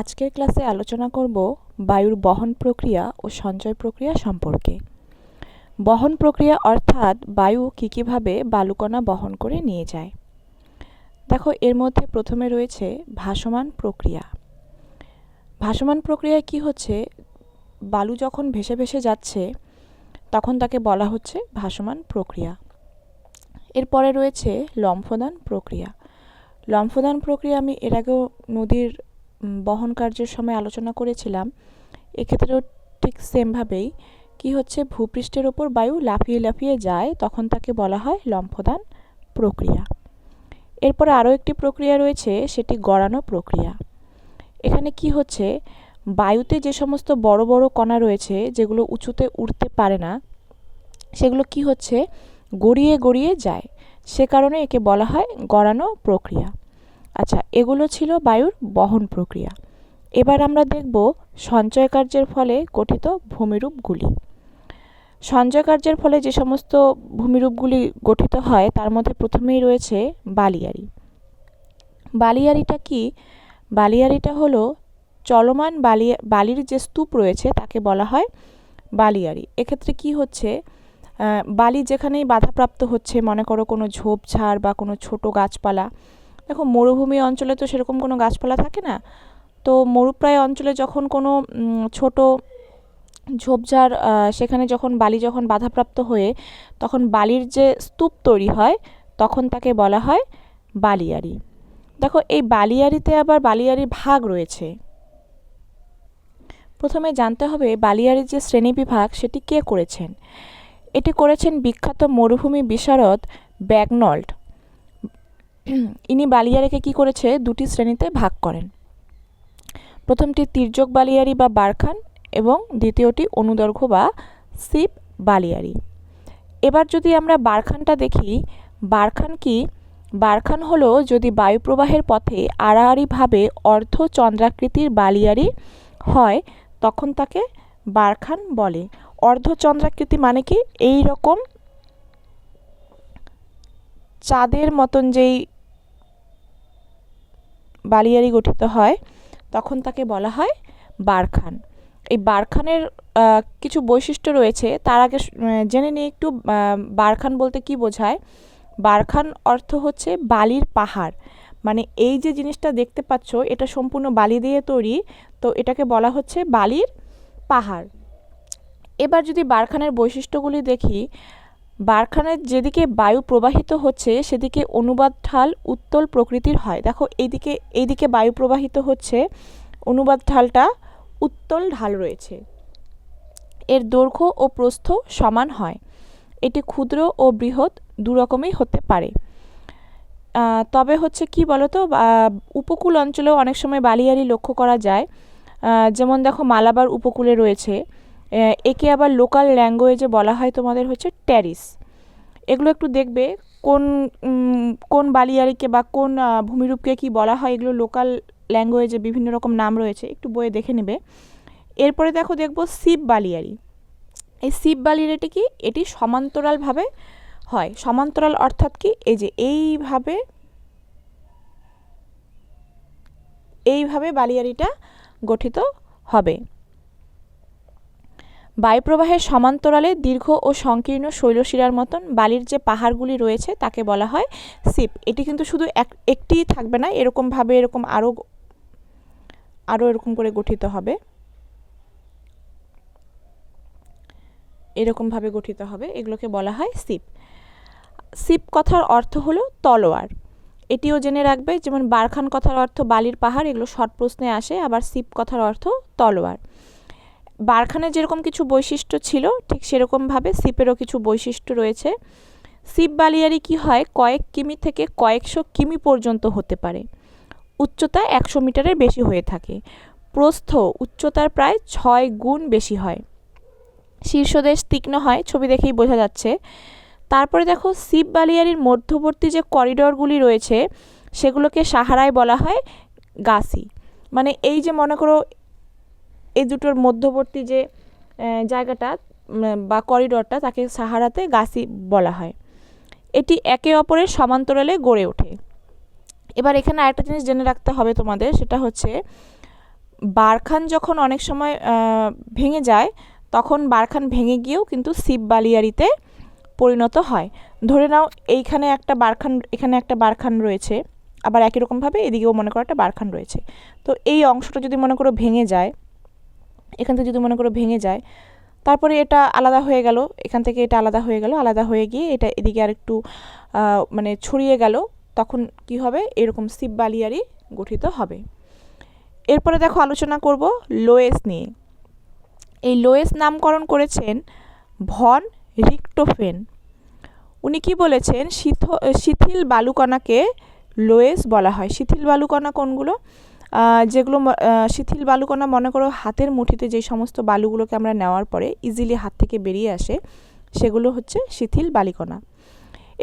আজকের ক্লাসে আলোচনা করব বায়ুর বহন প্রক্রিয়া ও সঞ্চয় প্রক্রিয়া সম্পর্কে। বহন প্রক্রিয়া অর্থাৎ বায়ু কী কীভাবে বালুকণা বহন করে নিয়ে যায়। দেখো, এর মধ্যে প্রথমে রয়েছে ভাসমান প্রক্রিয়া। ভাসমান প্রক্রিয়ায় কি হচ্ছে? বালু যখন ভেসে ভেসে যাচ্ছে, তখন তাকে বলা হচ্ছে ভাসমান প্রক্রিয়া। এরপরে রয়েছে লম্ফদান প্রক্রিয়া। লম্ফদান প্রক্রিয়া আমি এর আগেও নদীর বহন কার্যের সময় আলোচনা করেছিলাম, এক্ষেত্রেও ঠিক সেমভাবেই। কি হচ্ছে? ভূপৃষ্ঠের ওপর বায়ু লাফিয়ে লাফিয়ে যায়, তখন তাকে বলা হয় লম্ফদান প্রক্রিয়া। এরপরে আরও একটি প্রক্রিয়া রয়েছে, সেটি গড়ানো প্রক্রিয়া। এখানে কি হচ্ছে? বায়ুতে যে সমস্ত বড় বড় কণা রয়েছে, যেগুলো উঁচুতে উঠতে পারে না, সেগুলো কি হচ্ছে? গড়িয়ে গড়িয়ে যায়। সে কারণে একে বলা হয় গড়ানো প্রক্রিয়া। আচ্ছা এগুলো ছিল বায়ুর বহন প্রক্রিয়া। এবার আমরা দেখব সঞ্চয় কার্যের ফলে গঠিত ভূমিরূপগুলি সঞ্চয় কার্যের ফলে যে সমস্ত ভূমিরূপগুলি গঠিত হয়, তার মধ্যে প্রথমেই রয়েছে বালিয়াড়ি বালিয়াড়িটা কি? বালিয়াড়িটা হলো চলমান বালি, বালির যে স্তূপ রয়েছে, তাকে বলা হয় বালিয়াড়ি এক্ষেত্রে কি হচ্ছে? বালি যেখানেই বাধাপ্রাপ্ত হচ্ছে, মনে করো কোনো ঝোপঝাড় বা কোনো ছোট গাছপালা দেখো, মরুভূমি অঞ্চলে তো সেরকম কোনো গাছপালা থাকে না। তো মরুপ্রায় অঞ্চলে যখন কোনো ছোট ঝোপঝাড় সেখানে যখন বালি যখন বাধাপ্রাপ্ত হয়ে তখন বালির যে স্তূপ তৈরি হয়, তখন তাকে বলা হয় বালিয়াড়ি। দেখো, এই বালিয়ারিতে আবার বালিয়াড়ির ভাগ রয়েছে। প্রথমে জানতে হবে বালিয়ারির যে শ্রেণি বিভাগ, সেটি কে করেছেন? এটি করেছেন বিখ্যাত মরুভূমি বিশারদ ব্যাগনল্ড। ইনি বালিয়ারিকে কি করেছে? দুটি শ্রেণীতে ভাগ করেন। প্রথমটি তির্যক বালিয়ারি বা বারখান এবং দ্বিতীয়টি অনুদৈর্ঘ্য বা সিপ বালিয়ারি। এবার যদি আমরা বারখানটা দেখি, বারখান কি? বারখান হলো যদি বায়ুপ্রবাহের পথে আড়াআড়িভাবে অর্ধ চন্দ্রাকৃতির বালিয়ারি হয়, তখন তাকে বারখান বলে। অর্ধচন্দ্রাকৃতি মানে কি? এই রকম চাঁদের মতন যেই বালিয়ারি গঠিত হয়, তখন তাকে বলা হয় বারখান। এই বারখানের কিছু বৈশিষ্ট্য রয়েছে। তার আগে জেনে নিই একটু বারখান বলতে কি বোঝায়? বারখান অর্থ হচ্ছে বালির পাহাড়। মানে এই যে জিনিসটা দেখতে পাচ্ছ, এটা সম্পূর্ণ বালি দিয়ে তৈরি, তো এটাকে বলা হচ্ছে বালির পাহাড়। এবার যদি বারখানের বৈশিষ্ট্যগুলি দেখি বারখানের যেদিকে বায়ু প্রবাহিত হচ্ছে, সেদিকে অনুবাদ ঢাল উত্তল প্রকৃতির হয়। দেখো, এইদিকে এইদিকে বায়ু প্রবাহিত হচ্ছে, অনুবাদ ঢালটা উত্তল ঢাল রয়েছে। এর দৈর্ঘ্য ও প্রস্থ সমান হয়। এটি ক্ষুদ্র ও বৃহৎ, দু রকমই হতে পারে। তবে হচ্ছে কি বলতো উপকূল অঞ্চলেও অনেক সময় বালিয়ারি লক্ষ্য করা যায়। যেমন দেখো, মালাবার উপকূলে রয়েছে। একে আবার লোকাল ল্যাঙ্গুয়েজে বলা হয় তোমাদের হচ্ছে ট্যারিস এগুলো একটু দেখবে কোন কোন বালিয়ারিকে বা কোন ভূমিরূপকে কি বলা হয়, এগুলো লোকাল ল্যাঙ্গুয়েজে বিভিন্ন রকম নাম রয়েছে, একটু বইয়ে দেখে নেবে। এরপরে দেখো দেখব শিব বালিয়ারি এই শিব বালিয়ারিটি কি? এটি সমান্তরালভাবে হয়। সমান্তরাল অর্থাৎ কি? এই যে এইভাবে এইভাবে বালিয়ারিটা গঠিত হবে। বায়ুপ্রবাহের সমান্তরালে দীর্ঘ ও সংকীর্ণ শৈলশিরার মতন বালির যে পাহাড়গুলি রয়েছে তাকে বলা হয় সিপ। এটি কিন্তু শুধু এক, একটিই থাকবে না এরকমভাবে এরকম আরও আরও এরকম করে গঠিত হবে। এরকমভাবে গঠিত হবে, এগুলোকে বলা হয় সিপ। সিপ কথার অর্থ হলো তলোয়ার। এটিও জেনে রাখবে, যেমন বারখান কথার অর্থ বালির পাহাড়, এগুলো শর্ট প্রশ্নে আসে, আবার সিপ কথার অর্থ তলোয়ার। বারখানের যেরকম কিছু বৈশিষ্ট্য ছিল, ঠিক সেরকমভাবে সিপেরও কিছু বৈশিষ্ট্য রয়েছে। সিপ বালিয়ারি কি হয়? কয়েক কিমি থেকে কয়েকশো কিমি পর্যন্ত হতে পারে। উচ্চতা একশো মিটারের বেশি হয়ে থাকে। প্রস্থ উচ্চতার প্রায় ছয় গুণ বেশি হয়। শীর্ষদেশ তীক্ষ্ণ হয়, ছবি দেখেই বোঝা যাচ্ছে। তারপরে দেখো, সিপ বালিয়ারির মধ্যবর্তী যে করিডরগুলি রয়েছে, সেগুলোকে সাহারায় বলা হয় গাছি মানে এই যে মনে করো এই দুটোর মধ্যবর্তী যে জায়গাটা বা করিডরটা, তাকে সাহারাতে গাছি বলা হয়। এটি একে অপরের সমান্তরালে গড়ে ওঠে। এবার এখানে আরেকটা জিনিস জেনে রাখতে হবে তোমাদের, সেটা হচ্ছে, বারখান যখন অনেক সময় ভেঙে যায়, তখন বারখান ভেঙে গিয়েও কিন্তু শিব বালিয়ারিতে পরিণত হয়। ধরে নাও, এইখানে একটা বারখান, এখানে একটা বারখান রয়েছে, আবার একই রকমভাবে এদিকেও মনে করো একটা বারখান রয়েছে। তো এই অংশটা যদি মনে করো ভেঙে যায় এখান থেকে যদি মনে করো ভেঙে যায়, তারপরে এটা আলাদা হয়ে গেল, এখান থেকে এটা আলাদা হয়ে গেল, আলাদা হয়ে গিয়ে এটা এদিকে আর একটু মানে ছড়িয়ে গেল, তখন কি হবে? এরকম শিব বালিয়ারি গঠিত হবে। এরপরে দেখো আলোচনা করব লোয়েস নিয়ে। এই লোয়েস নামকরণ করেছেন ভন রিক্টোফেন। উনি কি বলেছেন? শিথ- শিথিল বালুকণাকে লোয়েস বলা হয়। শিথিল বালুকণা কোনগুলো? যেগুলো শিথিল বালুকণা মনে করো হাতের মুঠিতে যে সমস্ত বালুগুলোকে আমরা নেওয়ার পরে ইজিলি হাত থেকে বেরিয়ে আসে, সেগুলো হচ্ছে শিথিল বালিকণা।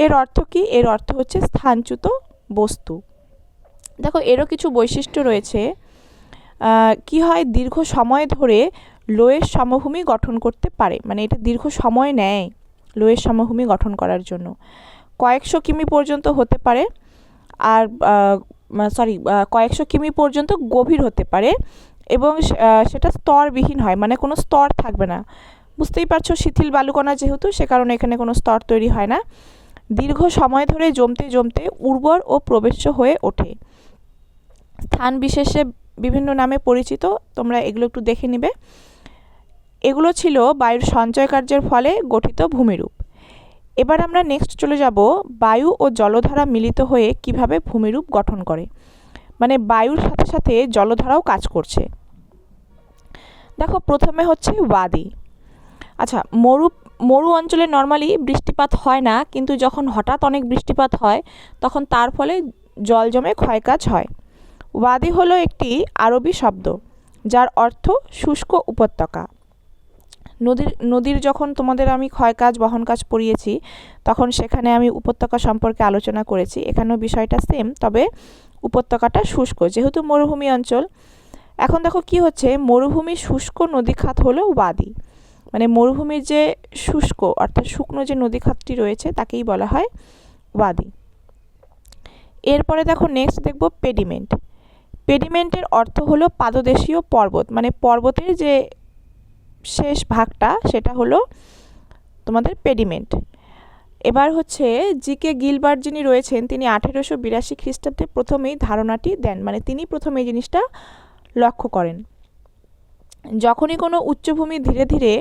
এর অর্থ কি? এর অর্থ হচ্ছে স্থানচ্যুত বস্তু। দেখো, এরও কিছু বৈশিষ্ট্য রয়েছে। কি হয়? দীর্ঘ সময় ধরে লোয়ের সমভূমি গঠন করতে পারে। মানে এটা দীর্ঘ সময় নেয় লোয়ের সমভূমি গঠন করার জন্য। কয়েকশো কিমি পর্যন্ত হতে পারে। আর সরি কয়েকশো কিমি পর্যন্ত গভীর হতে পারে এবং সেটা স্তরবিহীন হয় মানে কোনো স্তর থাকবে না। বুঝতেই পারছ, শিথিল বালুকণা যেহেতু, সে কারণে এখানে কোনো স্তর তৈরি হয় না। দীর্ঘ সময় ধরে জমতে জমতে উর্বর ও প্রবেশ্য হয়ে ওঠে। স্থান বিশেষে বিভিন্ন নামে পরিচিত, তোমরা এগুলো একটু দেখে নিবে। এগুলো ছিল বায়ুর সঞ্চয় কার্যের ফলে গঠিত ভূমিরূপ। এবার আমরা নেক্সট চলে যাব বায়ু ও জলধারা মিলিত হয়ে কীভাবে ভূমিরূপ গঠন করে। মানে বায়ুর সাথে সাথে জলধারাও কাজ করছে। দেখো, প্রথমে হচ্ছে ওয়াদি আচ্ছা মরু মরু অঞ্চলে নর্মালি বৃষ্টিপাত হয় না, কিন্তু যখন হঠাৎ অনেক বৃষ্টিপাত হয়, তখন তার ফলে জল জমে ক্ষয়কাজ হয়। ওয়াদি হলো একটি আরবি শব্দ, যার অর্থ শুষ্ক উপত্যকা। নদীর নদীর যখন তোমাদের আমি ক্ষয় কাজ, বহন কাজ পড়িয়েছি, তখন সেখানে আমি উপত্যকা সম্পর্কে আলোচনা করেছি। এখানেও বিষয়টা সেম তবে উপত্যকাটা শুষ্ক, যেহেতু মরুভূমি অঞ্চল। এখন দেখো কি হচ্ছে, মরুভূমি শুষ্ক নদী খাত হলো ওয়াদি মানে মরুভূমির যে শুষ্ক, অর্থাৎ শুকনো যে নদী খাতটি রয়েছে, তাকেই বলা হয় ওয়াদি এরপরে দেখো নেক্সট দেখব পেডিমেন্ট পেডিমেন্টের অর্থ হলো পাদদেশীয় পর্বত মানে পর্বতের যে শেষ ভাগটা সেটা হলো তোমাদের পেডিমেন্ট। এবার হচ্ছে জি কে গিলবার্ট যিনি রয়েছেন, তিনি আঠেরোশো বিরাশি খ্রিস্টাব্দে প্রথমেই ধারণাটি দেন মানে তিনি প্রথমে এই জিনিসটা লক্ষ্য করেন। যখনই কোনো উচ্চভূমি ধীরে ধীরে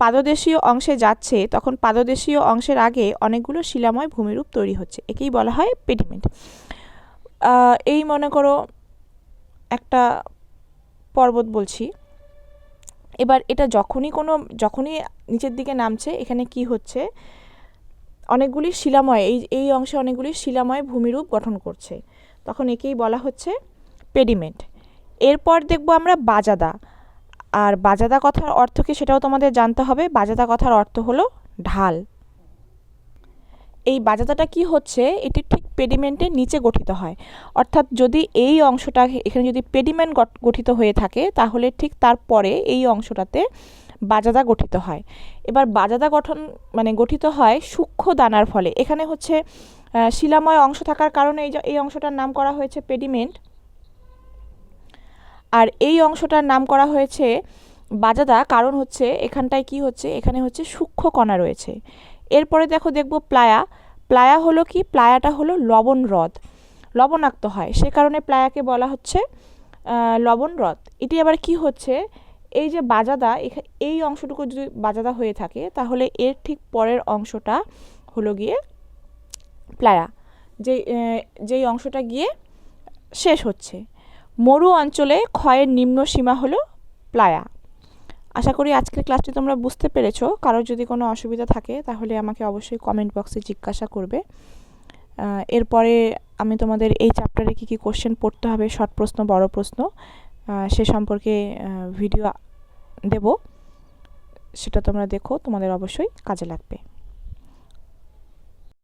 পাদদেশীয় অংশে যাচ্ছে, তখন পাদদেশীয় অংশের আগে অনেকগুলো শিলাময় ভূমিরূপ তৈরি হচ্ছে, একেই বলা হয় পেডিমেন্ট। এই মনে করো একটা পর্বত বলছি। এবার এটা যখনই কোনো, যখনই নিচের দিকে নামছে, এখানে কি হচ্ছে? অনেকগুলি শিলাময়, এই এই অংশে অনেকগুলি শিলাময় ভূমিরূপ গঠন করছে। তখন একেই বলা হচ্ছে পেডিমেন্ট। এরপর দেখব আমরা বাজাদা। আর বাজাদা কথার অর্থ কি সেটাও তোমাদের জানতে হবে। বাজাদা কথার অর্থ হলো ঢাল। এই বাজাদাটা কি হচ্ছে? এটি ঠিক পেডিমেন্টের নিচে গঠিত হয়। অর্থাৎ যদি এই অংশটা এখানে যদি পেডিমেন্ট গঠিত হয়ে থাকে, তাহলে ঠিক তারপরে এই অংশটাতে বাজাদা গঠিত হয়। এবার বাজাদা গঠন মানে গঠিত হয় সূক্ষ্ম দানার ফলে। এখানে হচ্ছে শিলাময় অংশ থাকার কারণে এই এই অংশটার নাম করা হয়েছে পেডিমেন্ট। আর এই অংশটার নাম করা হয়েছে বাজাদা। কারণ হচ্ছে, এখানটায় কি হচ্ছে? এখানে হচ্ছে সূক্ষ্ম কণা রয়েছে। এরপরে দেখো দেখব প্লায়া। প্লায়া হলো কি? প্লায়াটা হলো লবণ হ্রদ লবণাক্ত হয়। সে কারণে প্লায়াকে বলা হচ্ছে লবণ হ্রদ এটি আবার কি হচ্ছে? এই যে বাজাদা এই অংশটুকু যদি বাজাদা হয়ে থাকে তাহলে এর ঠিক পরের অংশটা হলো গিয়ে প্লায়া। আহ, যেই অংশটা গিয়ে শেষ হচ্ছে। মরু অঞ্চলে ক্ষয়ের নিম্ন সীমা হলো প্লায়া। আশা করি আজকের ক্লাসটি তোমরা বুঝতে পেরেছ। কারোর যদি কোনো অসুবিধা থাকে, তাহলে আমাকে অবশ্যই কমেন্ট বক্সে জিজ্ঞাসা করবে। এরপরে আমি তোমাদের এই চ্যাপ্টারে কী কী কোশ্চেন পড়তে হবে শর্ট প্রশ্ন, বড় প্রশ্ন সে সম্পর্কে ভিডিও দেব। সেটা তোমরা দেখো, তোমাদের অবশ্যই কাজে লাগবে।